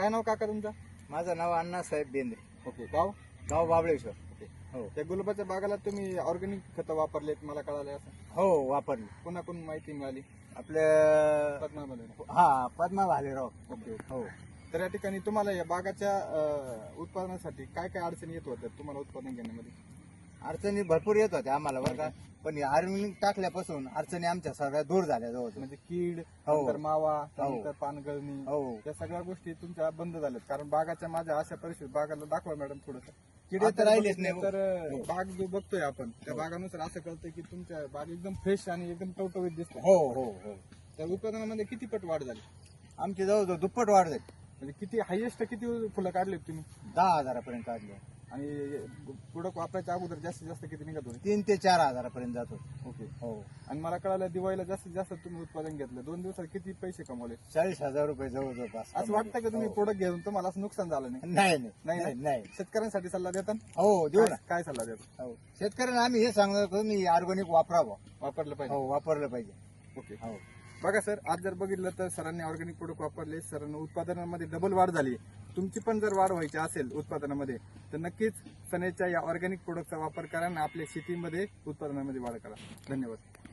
काय नाव काका तुमचं? माझं नाव अण्णासाहेब बेंद्रे ओके गाव? गाव बाबळेश्वर. ओके. हो. त्या गुलाबाच्या बागाला तुम्ही ऑर्गॅनिक खतं वापरलेत मला कळालं असं. हो वापरली. कोणाकडून माहिती मिळाली? आपल्या पद्मामध्ये हा पद्मा भालेराव. ओके. हो. तर या ठिकाणी तुम्हाला या बागाच्या अं, उत्पादनासाठी काय काय अडचणी येत होत्या तुम्हाला उत्पादन घेण्यामध्ये? अडचणी भरपूर येत होत्या आम्हाला बरं का. पण आर्मिंग टाकल्यापासून अडचणी आमच्या सगळ्या दूर झाल्या जवळ म्हणजे कीड हो. नंतर मावा त्यानंतर पानगळणी हो. या सगळ्या गोष्टी तुमच्या बंद झाल्यात. कारण बागाच्या माझ्या अशा परिस्थितीत बागाला दाखवा मॅडम थोडस. किडे तर राहिलेच नाही. हो. तर अं, बाग जो बघतोय आपण त्या बागानुसार असं कळतंय की तुमच्या बाग एकदम फ्रेश आणि एकदम टवटवीत दिसतो हो हो हो. त्या उत्पादनामध्ये किती पट वाढ झाली? आमची जवळजवळ दुप्पट वाढ झाली. म्हणजे किती हायएस्ट किती फुलं काढलीत तुम्ही? दहा हजारापर्यंत काढले. आणि प्रोडक्ट वापरायच्या अगोदर जास्तीत जास्त किती निघत होते तीन ते चार हजारापर्यंत जातो. ओके. हो आणि मला कळालं दिवाळीला जास्तीत जास्त तुम्ही उत्पादन घेतलं. दोन दिवसात किती पैसे कमवले? चाळीस हजार रुपये जवळजवळ पास असं वाटतं का तुम्ही प्रोडक्ट घेऊन तुम्हाला असं नुकसान झालं नाही? नाही नाही, नाही नाही नाही. शेतकऱ्यांसाठी सल्ला देता? हो देऊ ना. काय सल्ला देता? हो. शेतकऱ्यांना आम्ही हे सांगणार मी ऑर्गॅनिक वापरावं. वापरलं पाहिजे. हो वापरलं पाहिजे. ओके. हो. बघा सर आज जर बघितलं तर सरांनी ऑर्गॅनिक प्रोडक्ट वापरले सरांना उत्पादनामध्ये डबल वाढ झाली. तुमची पण जर वाढ व्हायची असेल उत्पादनामध्ये तर नक्कीच सनेच्या या ऑर्गॅनिक प्रोडक्टचा वापर करा आणि आपल्या शेतीमध्ये उत्पादनामध्ये वाढ करा. धन्यवाद.